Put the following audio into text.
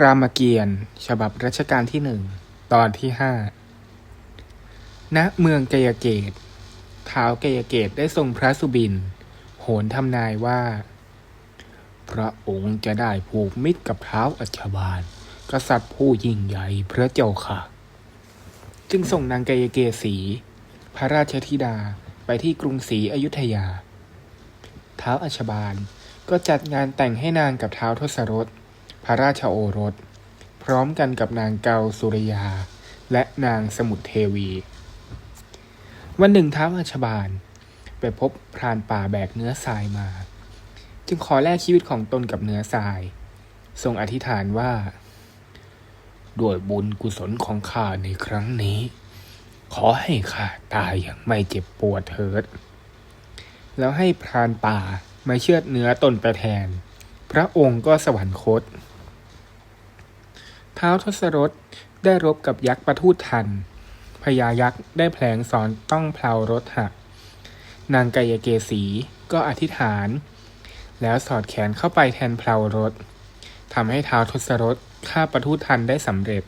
รามเกียรติ์ฉบับรัชกาลที่หนึ่ง ตอนที่ห้าณเมืองกยเกตท้าวกยเกตได้ทรงพระสุบิน โหนทำนายว่า พระองค์จะได้ผูกมิตรกับเท้าอัชบาล กษัตริย์ผู้ยิ่งใหญ่พระเจ้าค่ะ จึงส่งนางกยเกสี พระราชธิดาไปที่กรุงศรีอยุธยา เท้าอัชบาลก็จัดงานแต่งให้นางกับเท้าทศรถ พระราชโอรส พร้อมกันกับนางเกาสุริยา และนางสมุทรเทวี วันหนึ่งท้าวอัชบาลไปพบพรานป่าแบกเนื้อทรายมา จึงขอแลกชีวิตของตนกับเนื้อทราย ทรงอธิษฐานว่า ด้วยบุญกุศลของข้าในครั้งนี้ ขอให้ข้าตายอย่างไม่เจ็บปวดเถิด แล้วให้พรานป่ามาเชือดเนื้อตนไปแทน พระองค์ก็สวรรคต ท้าวทศรถได้รบกับยักษ์ประทูตทัน พญายักษ์ได้แผลงสอนต้องเพลารถหัก นางกายเกษีก็อธิษฐาน แล้วสอดแขนเข้าไปแทนเพลารถทำให้ท้าวทศรถฆ่าประทูตทันได้สำเร็จ